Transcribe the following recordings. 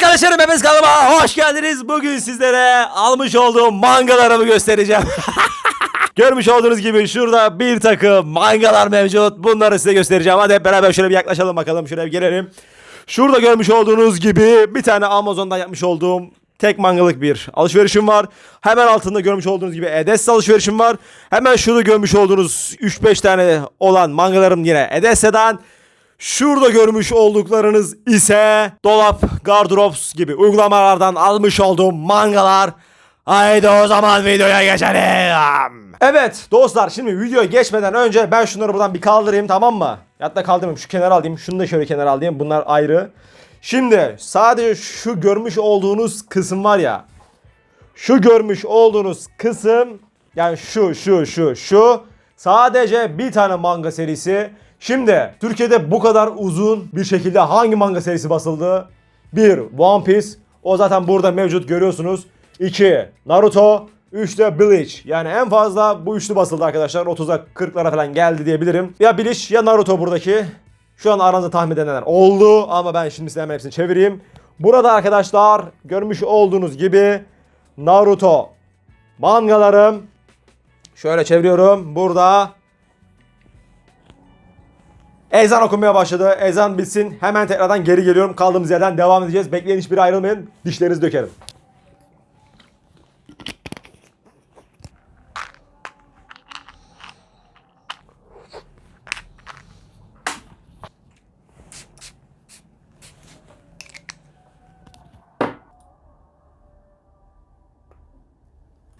Arkadaşlarım hepiniz kanalıma hoş geldiniz. Bugün sizlere almış olduğum mangalarımı göstereceğim. Görmüş olduğunuz gibi şurada bir takım mangalar mevcut. Bunları size göstereceğim. Hadi hep beraber şöyle bir yaklaşalım bakalım. Şöyle bir gelelim. Şurada görmüş olduğunuz gibi bir tane Amazon'dan yapmış olduğum tek mangalık bir alışverişim var. Hemen altında görmüş olduğunuz gibi Edes alışverişim var. Hemen şurada görmüş olduğunuz 3-5 tane olan mangalarım yine Edes'den. Şurada görmüş olduklarınız ise dolap, gardırops gibi uygulamalardan almış olduğum mangalar. Haydi o zaman videoya geçelim. Evet dostlar şimdi videoya geçmeden önce ben şunları buradan bir kaldırayım tamam mı? Hatta kaldırmayayım şu kenara alayım. Şunu da şöyle kenara alayım. Bunlar ayrı. Şimdi sadece şu görmüş olduğunuz kısım var ya. Şu görmüş olduğunuz kısım yani şu şu şu şu sadece bir tane manga serisi. Şimdi Türkiye'de bu kadar uzun bir şekilde hangi manga serisi basıldı? 1. One Piece. O zaten burada mevcut görüyorsunuz. 2. Naruto. 3 de Bleach. Yani en fazla bu üçlü basıldı arkadaşlar. 30'a 40'lara falan geldi diyebilirim. Ya Bleach ya Naruto buradaki. Şu an aranızda tahmin edenler oldu ama ben şimdi size hemen hepsini çevireyim. Burada arkadaşlar görmüş olduğunuz gibi Naruto mangalarım. Şöyle çeviriyorum. Burada ezan okunmaya başladı. Ezan bitsin. Hemen tekrardan geri geliyorum. Kaldığımız yerden devam edeceğiz. Bekleyin hiçbir ayrılmayın. Dişlerinizi dökerim.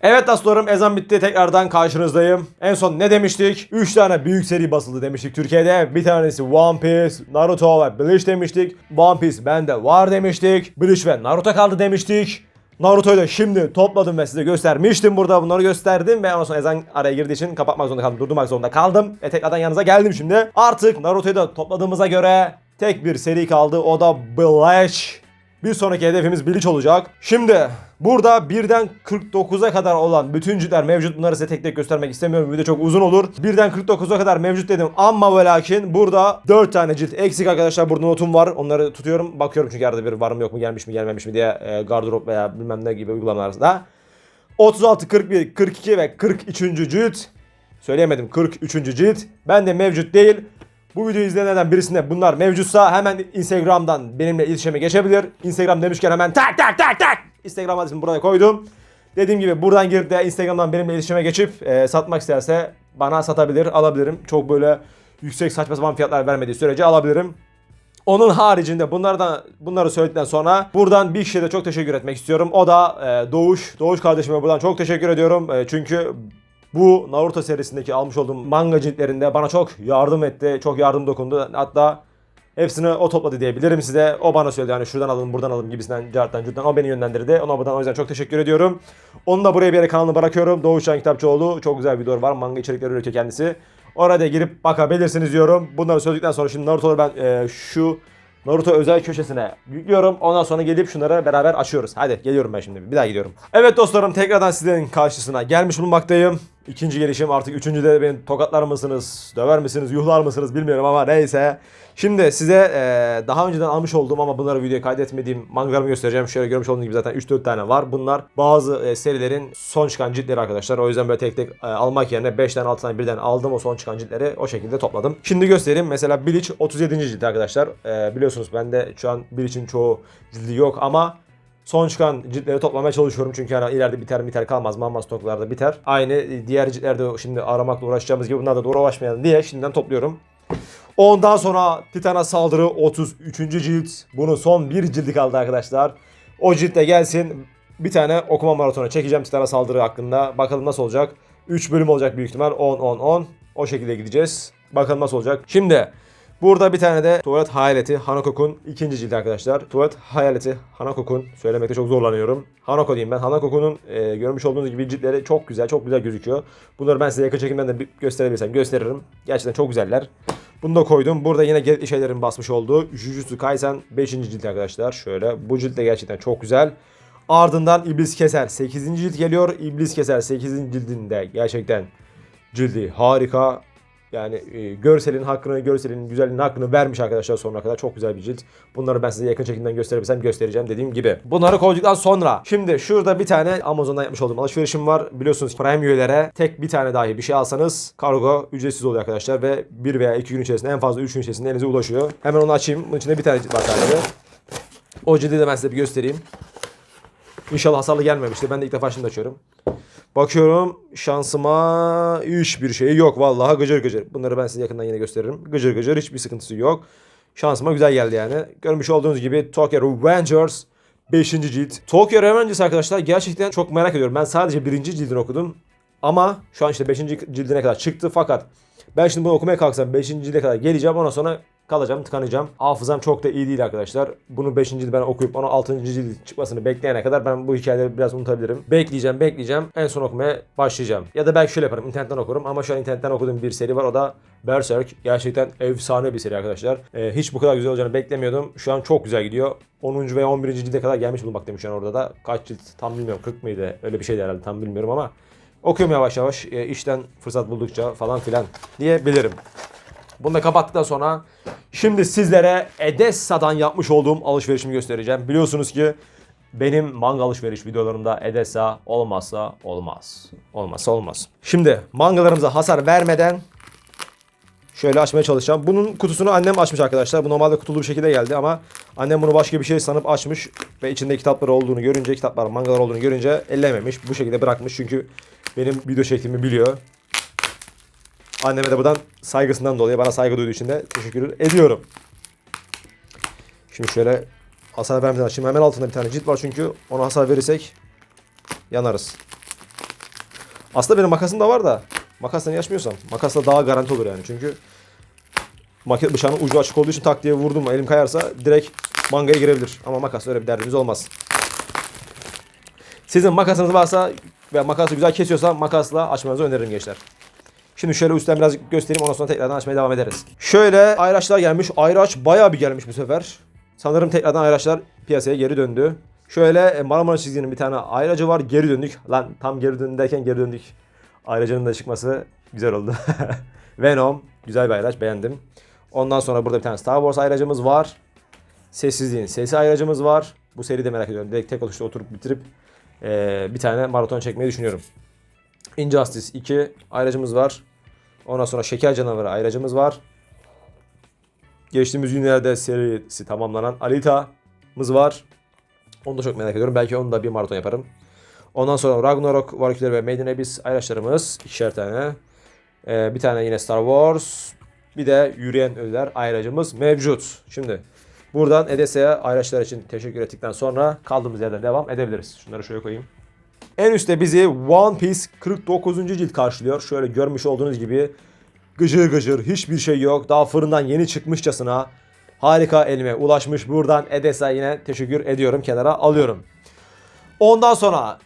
Evet dostlarım ezan bitti tekrardan karşınızdayım. En son ne demiştik? 3 tane büyük seri basıldı demiştik Türkiye'de. Bir tanesi One Piece, Naruto ve Bleach demiştik. One Piece bende var demiştik. Bleach ve Naruto kaldı demiştik. Naruto'yu da şimdi topladım ve size göstermiştim burada bunları gösterdim ve ondan sonra ezan araya girdiği için kapatmak zorunda kaldım durdurmak zorunda kaldım ve tekrardan yanınıza geldim şimdi. Artık Naruto'yu da topladığımıza göre tek bir seri kaldı o da Bleach. Bir sonraki hedefimiz Bleach olacak. Şimdi burada birden 49'a kadar olan bütün ciltler mevcut. Bunları size tek tek göstermek istemiyorum. Video çok uzun olur. Birden 49'a kadar mevcut dedim ama ve lakin burada 4 tane cilt eksik arkadaşlar. Burada notum var. Onları tutuyorum. Bakıyorum çünkü arada bir var mı yok mu gelmiş mi gelmemiş mi diye e, gardırop veya bilmem ne gibi uygulamalar arasında. 36, 41, 42 ve 43. cilt. Söyleyemedim 43. cilt. Ben de mevcut değil. Bu videoyu izleyenlerden birisinde bunlar mevcutsa hemen Instagram'dan benimle iletişime geçebilir. Instagram demişken hemen tak tak tak tak Instagram adresimi buraya koydum. Dediğim gibi buradan girip de Instagram'dan benimle iletişime geçip e, satmak isterse bana satabilir, alabilirim. Çok böyle yüksek saçma sapan fiyatlar vermediği sürece alabilirim. Onun haricinde bunlardan bunları söyledikten sonra buradan bir kişiye de çok teşekkür etmek istiyorum. O da e, Doğuş. Doğuş kardeşime buradan çok teşekkür ediyorum. E, çünkü bu Naruto serisindeki almış olduğum manga ciltlerinde bana çok yardım etti. Çok yardım dokundu. Hatta hepsini o topladı diyebilirim size. O bana söyledi yani şuradan alın buradan alın gibisinden carttan curttan o beni yönlendirdi. Ona buradan o yüzden çok teşekkür ediyorum. Onu da buraya bir yere kanalını bırakıyorum. Doğuşcan Kitapçıoğlu çok güzel bir video var. Manga içerikleri üretiyor kendisi. Orada girip bakabilirsiniz diyorum. Bunları söyledikten sonra şimdi Naruto'ları ben e, şu Naruto özel köşesine yüklüyorum. Ondan sonra gelip şunları beraber açıyoruz. Hadi geliyorum ben şimdi. Bir daha gidiyorum. Evet dostlarım tekrardan sizlerin karşısına gelmiş bulunmaktayım. İkinci gelişim artık üçüncüde beni tokatlar mısınız, döver misiniz, yuhlar mısınız bilmiyorum ama neyse. Şimdi size e, daha önceden almış olduğum ama bunları videoya kaydetmediğim mangalarımı göstereceğim. Şöyle görmüş olduğunuz gibi zaten 3-4 tane var. Bunlar bazı e, serilerin son çıkan ciltleri arkadaşlar. O yüzden böyle tek tek e, almak yerine 5 tane 6 tane birden aldım o son çıkan ciltleri o şekilde topladım. Şimdi göstereyim. Mesela Bleach 37. cilt arkadaşlar. E, biliyorsunuz bende şu an Bleach'in çoğu cildi yok ama Son çıkan ciltleri toplamaya çalışıyorum çünkü hani ileride biter biter kalmaz mamma stoklarda biter. Aynı diğer ciltlerde şimdi aramakla uğraşacağımız gibi bunlarda da uğraşmayalım diye şimdiden topluyorum. Ondan sonra Titan'a saldırı 33. cilt. Bunun son bir cildi kaldı arkadaşlar. O ciltte gelsin. Bir tane okuma maratonu çekeceğim Titan'a saldırı hakkında. Bakalım nasıl olacak. 3 bölüm olacak büyük ihtimal. 10 10 10. O şekilde gideceğiz. Bakalım nasıl olacak. Şimdi Burada bir tane de Tuvalet Hayaleti Hanakok'un ikinci cildi arkadaşlar. Tuvalet Hayaleti Hanakok'un söylemekte çok zorlanıyorum. Hanako diyeyim ben. Hanakok'un e, görmüş olduğunuz gibi ciltleri çok güzel, çok güzel gözüküyor. Bunları ben size yakın çekimden de gösterebilirsem gösteririm. Gerçekten çok güzeller. Bunu da koydum. Burada yine gerekli şeylerin basmış olduğu Jujutsu Kaisen 5. cilt arkadaşlar. Şöyle. Bu cilt de gerçekten çok güzel. Ardından İblis Keser 8. cilt geliyor. İblis Keser 8. cildinde gerçekten cildi harika. Yani e, görselin hakkını, görselin güzelliğinin hakkını vermiş arkadaşlar sonuna kadar. Çok güzel bir cilt. Bunları ben size yakın çekimden gösterebilsem göstereceğim dediğim gibi. Bunları koyduktan sonra şimdi şurada bir tane Amazon'dan yapmış olduğum alışverişim var. Biliyorsunuz Prime üyelere tek bir tane dahi bir şey alsanız kargo ücretsiz oluyor arkadaşlar ve bir veya iki gün içerisinde en fazla üç gün içerisinde elinize ulaşıyor. Hemen onu açayım. Bunun içinde bir tane cilt var sadece. O cildi de ben size bir göstereyim. İnşallah hasarlı gelmemiştir. Ben de ilk defa şimdi açıyorum. Bakıyorum şansıma hiçbir şey yok. Vallahi gıcır gıcır. Bunları ben size yakından yine gösteririm. Gıcır gıcır hiçbir sıkıntısı yok. Şansıma güzel geldi yani. Görmüş olduğunuz gibi Tokyo Revengers 5. cilt. Tokyo Revengers arkadaşlar gerçekten çok merak ediyorum. Ben sadece birinci cildini okudum. Ama şu an işte 5. cildine kadar çıktı fakat ben şimdi bunu okumaya kalksam 5. cilde kadar geleceğim ondan sonra kalacağım tıkanacağım. Hafızam çok da iyi değil arkadaşlar. Bunu 5. cildi ben okuyup ona 6. cilt çıkmasını bekleyene kadar ben bu hikayeleri biraz unutabilirim. Bekleyeceğim bekleyeceğim en son okumaya başlayacağım. Ya da belki şöyle yaparım internetten okurum ama şu an internetten okuduğum bir seri var o da Berserk. Gerçekten efsane bir seri arkadaşlar. Ee, hiç bu kadar güzel olacağını beklemiyordum. Şu an çok güzel gidiyor. 10. veya 11. cilde kadar gelmiş bulunmaktayım şu an orada da. Kaç cilt tam bilmiyorum 40 mıydı öyle bir şeydi herhalde tam bilmiyorum ama okuyorum yavaş yavaş e, işten fırsat buldukça falan filan diyebilirim. Bunu da kapattıktan sonra şimdi sizlere Edessa'dan yapmış olduğum alışverişimi göstereceğim. Biliyorsunuz ki benim manga alışveriş videolarımda Edessa olmazsa olmaz. Olmazsa olmaz. Şimdi mangalarımıza hasar vermeden şöyle açmaya çalışacağım. Bunun kutusunu annem açmış arkadaşlar. Bu normalde kutulu bir şekilde geldi ama annem bunu başka bir şey sanıp açmış ve içinde kitapları olduğunu görünce, kitaplar, mangalar olduğunu görünce ellememiş. Bu şekilde bırakmış çünkü benim video çektiğimi biliyor. Anneme de buradan saygısından dolayı bana saygı duyduğu için de teşekkür ediyorum. Şimdi şöyle hasar vermeden açayım. Hemen altında bir tane cilt var çünkü ona hasar verirsek yanarız. Aslında benim makasım da var da makasla niye açmıyorsam makasla daha garanti olur yani çünkü maket bıçağının ucu açık olduğu için tak diye vurdum elim kayarsa direkt mangaya girebilir. Ama makasla öyle bir derdimiz olmaz. Sizin makasınız varsa ve makası güzel kesiyorsa makasla açmanızı öneririm gençler. Şimdi şöyle üstten birazcık göstereyim ondan sonra tekrardan açmaya devam ederiz. Şöyle ayraçlar gelmiş. Ayraç bayağı bir gelmiş bu sefer. Sanırım tekrardan ayraçlar piyasaya geri döndü. Şöyle e, Marmara çizginin bir tane ayracı var. Geri döndük. Lan tam geri döndü derken geri döndük. Ayracının da çıkması güzel oldu. Venom. Güzel bir ayraç beğendim. Ondan sonra burada bir tane Star Wars ayracımız var. Sessizliğin sesi ayracımız var. Bu seri de merak ediyorum. Direkt tek atışta oturup bitirip e, bir tane maraton çekmeyi düşünüyorum. Injustice 2 ayracımız var. Ondan sonra Şeker Canavarı ayracımız var. Geçtiğimiz günlerde serisi tamamlanan Alita'mız var. Onu da çok merak ediyorum. Belki onu da bir maraton yaparım. Ondan sonra Ragnarok, Valkyrie ve Maiden Abyss ayraçlarımız. ikişer tane. Ee, bir tane yine Star Wars. Bir de Yürüyen Ölüler ayracımız mevcut. Şimdi buradan Edesa'ya ayraçlar için teşekkür ettikten sonra kaldığımız yerden devam edebiliriz. Şunları şöyle koyayım. En üstte bizi One Piece 49. cilt karşılıyor. Şöyle görmüş olduğunuz gibi gıcır gıcır hiçbir şey yok. Daha fırından yeni çıkmışçasına harika elime ulaşmış. Buradan Edesa yine teşekkür ediyorum. Kenara alıyorum. Ondan sonra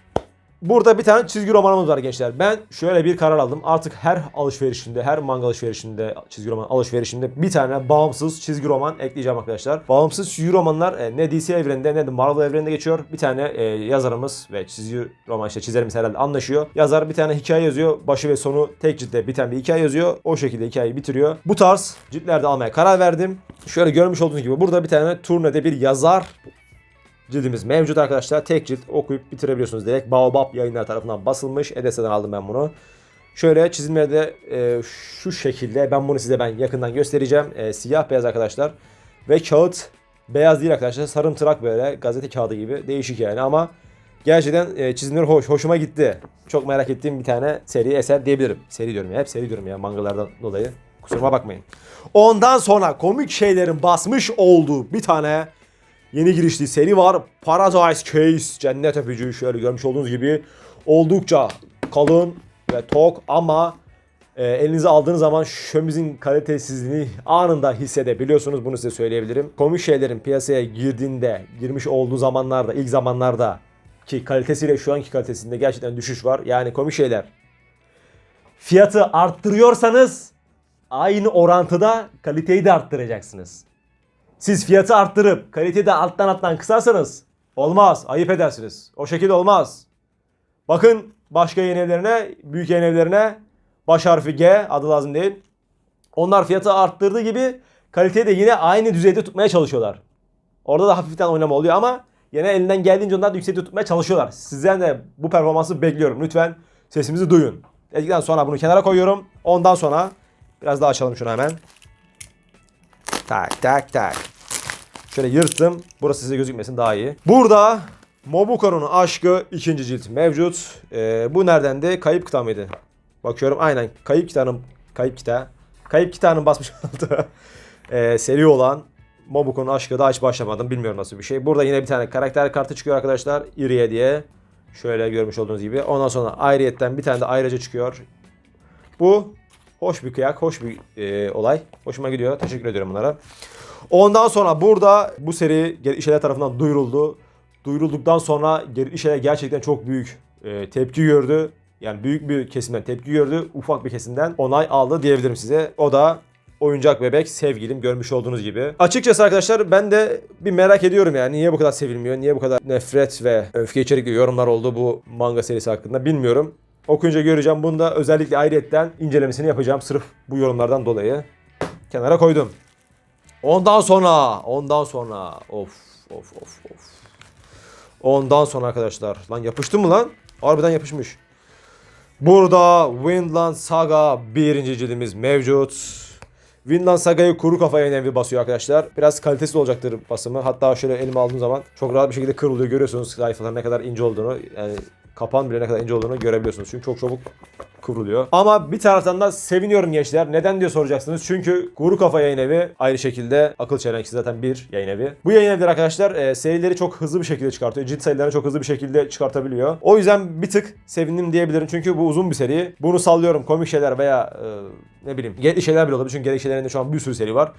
burada bir tane çizgi romanımız var gençler. Ben şöyle bir karar aldım. Artık her alışverişinde, her manga alışverişinde, çizgi roman alışverişinde bir tane bağımsız çizgi roman ekleyeceğim arkadaşlar. Bağımsız çizgi romanlar e, ne DC evreninde ne de Marvel evreninde geçiyor. Bir tane e, yazarımız ve çizgi roman işte çizerimiz herhalde anlaşıyor. Yazar bir tane hikaye yazıyor. Başı ve sonu tek ciltte biten bir hikaye yazıyor. O şekilde hikayeyi bitiriyor. Bu tarz ciltlerde almaya karar verdim. Şöyle görmüş olduğunuz gibi burada bir tane turnede bir yazar cildimiz mevcut arkadaşlar. Tek cilt okuyup bitirebiliyorsunuz direkt. Baobab yayınlar tarafından basılmış. Edesa'dan aldım ben bunu. Şöyle çizimleri de e, şu şekilde. Ben bunu size ben yakından göstereceğim. E, siyah beyaz arkadaşlar. Ve kağıt beyaz değil arkadaşlar. Sarımtırak böyle gazete kağıdı gibi. Değişik yani ama gerçekten e, çizimleri hoş. Hoşuma gitti. Çok merak ettiğim bir tane seri eser diyebilirim. Seri diyorum ya. Hep seri diyorum ya mangalardan dolayı. Kusuruma bakmayın. Ondan sonra komik şeylerin basmış olduğu bir tane yeni girişli seri var. Paradise Case cennet öpücüğü şöyle görmüş olduğunuz gibi oldukça kalın ve tok ama e, elinize aldığınız zaman şömizin kalitesizliğini anında hissedebiliyorsunuz. Bunu size söyleyebilirim. Komik şeylerin piyasaya girdiğinde, girmiş olduğu zamanlarda, ilk zamanlarda ki kalitesiyle şu anki kalitesinde gerçekten düşüş var. Yani komik şeyler. Fiyatı arttırıyorsanız aynı orantıda kaliteyi de arttıracaksınız. Siz fiyatı arttırıp kaliteyi de alttan alttan kısarsanız olmaz. Ayıp edersiniz. O şekilde olmaz. Bakın başka yayın evlerine, büyük yayın evlerine baş harfi G adı lazım değil. Onlar fiyatı arttırdığı gibi kaliteyi de yine aynı düzeyde tutmaya çalışıyorlar. Orada da hafiften oynama oluyor ama yine elinden geldiğince onlar da yüksekte tutmaya çalışıyorlar. Sizden de bu performansı bekliyorum. Lütfen sesimizi duyun. Dedikten sonra bunu kenara koyuyorum. Ondan sonra biraz daha açalım şunu hemen. Tak tak tak. Şöyle yırttım. Burası size gözükmesin daha iyi. Burada Mobuko'nun aşkı ikinci cilt mevcut. Ee, bu nereden de kayıp kıta mıydı? Bakıyorum aynen kayıp kitabın kayıp kita. Kayıp kitabın basmış olduğu ee, seri olan Mobuko'nun aşkı daha hiç başlamadım. Bilmiyorum nasıl bir şey. Burada yine bir tane karakter kartı çıkıyor arkadaşlar. Irie diye. Şöyle görmüş olduğunuz gibi. Ondan sonra ayrıyetten bir tane de ayrıca çıkıyor. Bu hoş bir kıyak, hoş bir e, olay. Hoşuma gidiyor. Teşekkür ediyorum bunlara. Ondan sonra burada bu seri Geri İşeler tarafından duyuruldu. Duyurulduktan sonra Geri İşeler gerçekten çok büyük e, tepki gördü. Yani büyük bir kesimden tepki gördü. Ufak bir kesimden onay aldı diyebilirim size. O da oyuncak bebek sevgilim görmüş olduğunuz gibi. Açıkçası arkadaşlar ben de bir merak ediyorum yani niye bu kadar sevilmiyor, niye bu kadar nefret ve öfke içerikli yorumlar oldu bu manga serisi hakkında bilmiyorum. Okuyunca göreceğim. Bunu da özellikle ayrıyetten incelemesini yapacağım sırf bu yorumlardan dolayı. Kenara koydum. Ondan sonra, ondan sonra of of of of. Ondan sonra arkadaşlar. Lan yapıştı mı lan? Harbiden yapışmış. Burada Windland Saga birinci cildimiz mevcut. Windland Saga'yı kuru kafaya nevi basıyor arkadaşlar. Biraz kalitesiz olacaktır basımı. Hatta şöyle elime aldığım zaman çok rahat bir şekilde kırılıyor. Görüyorsunuz sayfaların ne kadar ince olduğunu. Yani kapan bile ne kadar ince olduğunu görebiliyorsunuz. Çünkü çok çabuk kıvrılıyor. Ama bir taraftan da seviniyorum gençler. Neden diye soracaksınız. Çünkü Kuru Kafa yayın evi aynı şekilde Akıl Çelen ikisi zaten bir yayın evi. Bu yayın evleri arkadaşlar e, serileri çok hızlı bir şekilde çıkartıyor. Cilt sayılarını çok hızlı bir şekilde çıkartabiliyor. O yüzden bir tık sevindim diyebilirim. Çünkü bu uzun bir seri. Bunu sallıyorum komik şeyler veya e, ne bileyim gerekli şeyler bile olabilir. Çünkü gerekli şeylerinde şu an bir sürü seri var.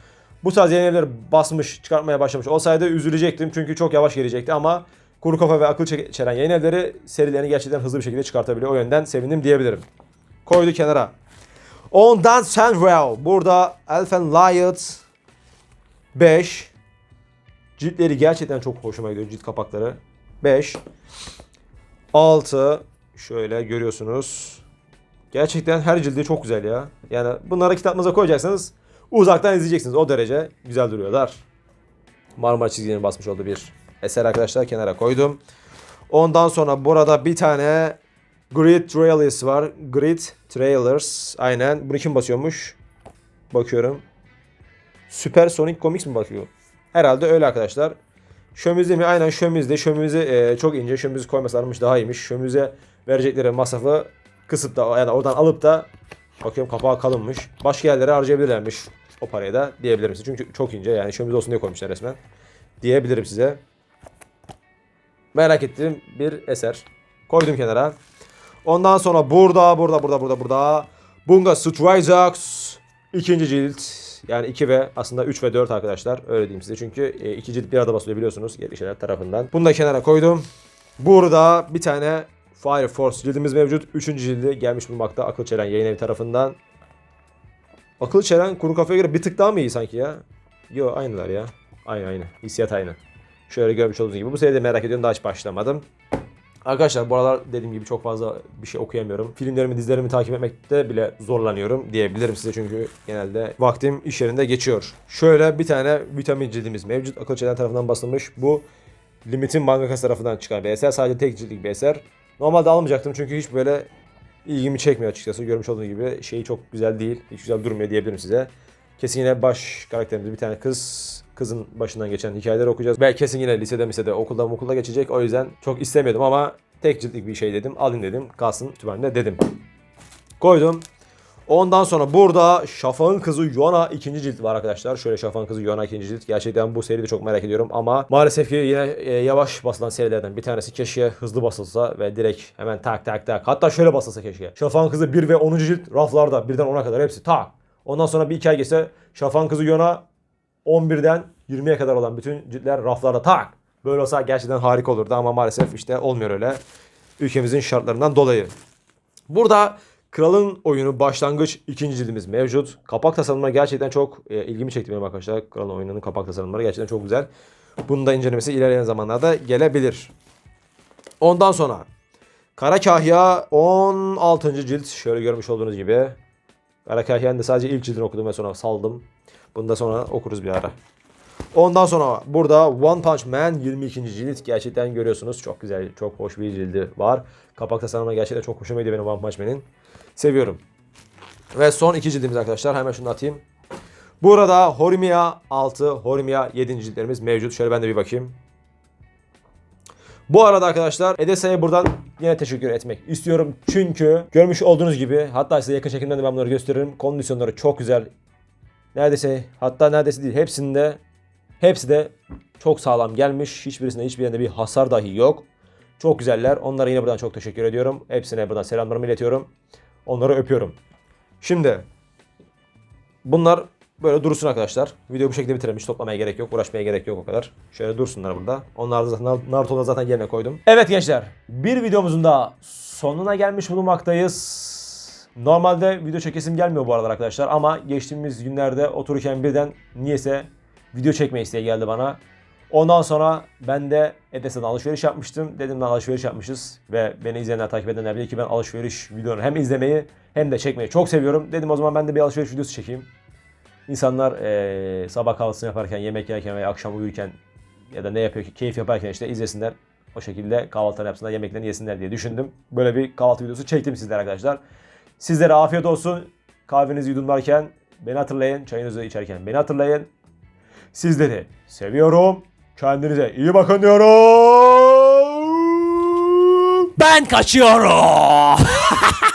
Bu tarz yayın evleri basmış, çıkartmaya başlamış olsaydı üzülecektim. Çünkü çok yavaş gelecekti ama Kuru Kafa ve Akıl Çelen yayın evleri serilerini gerçekten hızlı bir şekilde çıkartabiliyor. O yönden sevindim diyebilirim. Koydu kenara. Ondan Sandwell. Burada Elfen Liot 5. Ciltleri gerçekten çok hoşuma gidiyor cilt kapakları. 5. 6. Şöyle görüyorsunuz. Gerçekten her cildi çok güzel ya. Yani bunları kitapınıza koyacaksınız. Uzaktan izleyeceksiniz. O derece güzel duruyorlar. Marmara çizgilerini basmış olduğu bir eser arkadaşlar. Kenara koydum. Ondan sonra burada bir tane Grid Trailers var. Grid Trailers. Aynen. Bunu kim basıyormuş? Bakıyorum. Supersonic Comics mi bakıyor? Herhalde öyle arkadaşlar. Şömizde mi? Aynen şömizde. Şömizi e, çok ince. Şömizi koymasalarmış daha iyiymiş. Şömize verecekleri masrafı kısıp da yani oradan alıp da bakıyorum kapağı kalınmış. Başka yerlere harcayabilirlermiş o parayı da diyebilirim size. Çünkü çok ince yani şömiz olsun diye koymuşlar resmen. Diyebilirim size. Merak ettiğim bir eser. Koydum kenara. Ondan sonra burada, burada, burada, burada, burada. Bunga Strikes ikinci cilt. Yani 2 ve aslında 3 ve 4 arkadaşlar. Öyle diyeyim size. Çünkü 2 cilt bir arada basılıyor biliyorsunuz. Gelişeler tarafından. Bunu da kenara koydum. Burada bir tane Fire Force cildimiz mevcut. Üçüncü cildi gelmiş bulmakta. Akıl Çelen yayın evi tarafından. Akıl Çelen kuru kafaya göre bir tık daha mı iyi sanki ya? Yo aynılar ya. Aynı aynı. Hissiyat aynı. Şöyle görmüş olduğunuz gibi. Bu seride merak ediyorum. Daha hiç başlamadım. Arkadaşlar bu aralar dediğim gibi çok fazla bir şey okuyamıyorum. Filmlerimi, dizilerimi takip etmekte bile zorlanıyorum diyebilirim size çünkü genelde vaktim iş yerinde geçiyor. Şöyle bir tane vitamin cildimiz mevcut. Akıl Çelen tarafından basılmış. Bu Limit'in mangakası tarafından çıkan bir eser. Sadece tek ciltlik bir eser. Normalde almayacaktım çünkü hiç böyle ilgimi çekmiyor açıkçası. Görmüş olduğunuz gibi şeyi çok güzel değil. Hiç güzel durmuyor diyebilirim size. Kesin yine baş karakterimiz bir tane kız. Kızın başından geçen hikayeleri okuyacağız. Belki kesin yine lisede misede okulda okulda geçecek. O yüzden çok istemiyordum ama tek ciltlik bir şey dedim. Alayım dedim. Kalsın kütüphanemde dedim. Koydum. Ondan sonra burada Şafak'ın kızı Yona ikinci cilt var arkadaşlar. Şöyle Şafak'ın kızı Yona ikinci cilt. Gerçekten bu seriyi de çok merak ediyorum ama maalesef ki yine e, yavaş basılan serilerden bir tanesi. Keşke hızlı basılsa ve direkt hemen tak tak tak. Hatta şöyle basılsa keşke. Şafak'ın kızı 1 ve 10. cilt raflarda birden 10'a kadar hepsi tak. Ondan sonra bir iki ay geçse Şafak'ın kızı Yona 11'den 20'ye kadar olan bütün ciltler raflarda tak. Böyle olsa gerçekten harika olurdu ama maalesef işte olmuyor öyle. Ülkemizin şartlarından dolayı. Burada Kralın oyunu başlangıç ikinci cildimiz mevcut. Kapak tasarımları gerçekten çok e, ilgimi çekti benim arkadaşlar. Kralın oyununun kapak tasarımları gerçekten çok güzel. Bunun da incelemesi ilerleyen zamanlarda gelebilir. Ondan sonra Kara Kahya 16. cilt şöyle görmüş olduğunuz gibi. Karakaken de sadece ilk cildini okudum ve sonra saldım. Bunu da sonra okuruz bir ara. Ondan sonra burada One Punch Man 22. cilt gerçekten görüyorsunuz. Çok güzel, çok hoş bir cildi var. Kapak tasarımı gerçekten çok hoşuma gidiyor benim One Punch Man'in. Seviyorum. Ve son iki cildimiz arkadaşlar. Hemen şunu atayım. Burada Horimiya 6, Horimiya 7. ciltlerimiz mevcut. Şöyle ben de bir bakayım. Bu arada arkadaşlar Edesa'ya buradan yine teşekkür etmek istiyorum. Çünkü görmüş olduğunuz gibi hatta size yakın çekimden de ben bunları gösteririm. Kondisyonları çok güzel. Neredeyse hatta neredeyse değil hepsinde hepsi de çok sağlam gelmiş. Hiçbirisinde hiçbir yerinde bir hasar dahi yok. Çok güzeller. Onlara yine buradan çok teşekkür ediyorum. Hepsine buradan selamlarımı iletiyorum. Onları öpüyorum. Şimdi bunlar böyle dursun arkadaşlar. Videoyu bu şekilde bitirelim. Hiç toplamaya gerek yok. Uğraşmaya gerek yok o kadar. Şöyle dursunlar burada. Onlar da zaten Naruto'da zaten yerine koydum. Evet gençler. Bir videomuzun da sonuna gelmiş bulunmaktayız. Normalde video çekesim gelmiyor bu aralar arkadaşlar ama geçtiğimiz günlerde otururken birden niyeyse video çekme isteği geldi bana. Ondan sonra ben de Edesa'dan alışveriş yapmıştım. Dedim lan alışveriş yapmışız ve beni izleyenler takip edenler bilir ki ben alışveriş videoları hem izlemeyi hem de çekmeyi çok seviyorum. Dedim o zaman ben de bir alışveriş videosu çekeyim. İnsanlar eee, sabah kahvaltısını yaparken, yemek yerken veya akşam uyurken ya da ne yapıyor ki keyif yaparken işte izlesinler. O şekilde kahvaltılarını yapsınlar, yemeklerini yesinler diye düşündüm. Böyle bir kahvaltı videosu çektim sizlere arkadaşlar. Sizlere afiyet olsun. Kahvenizi yudumlarken beni hatırlayın. Çayınızı içerken beni hatırlayın. Sizleri seviyorum. Kendinize iyi bakın diyorum. Ben kaçıyorum.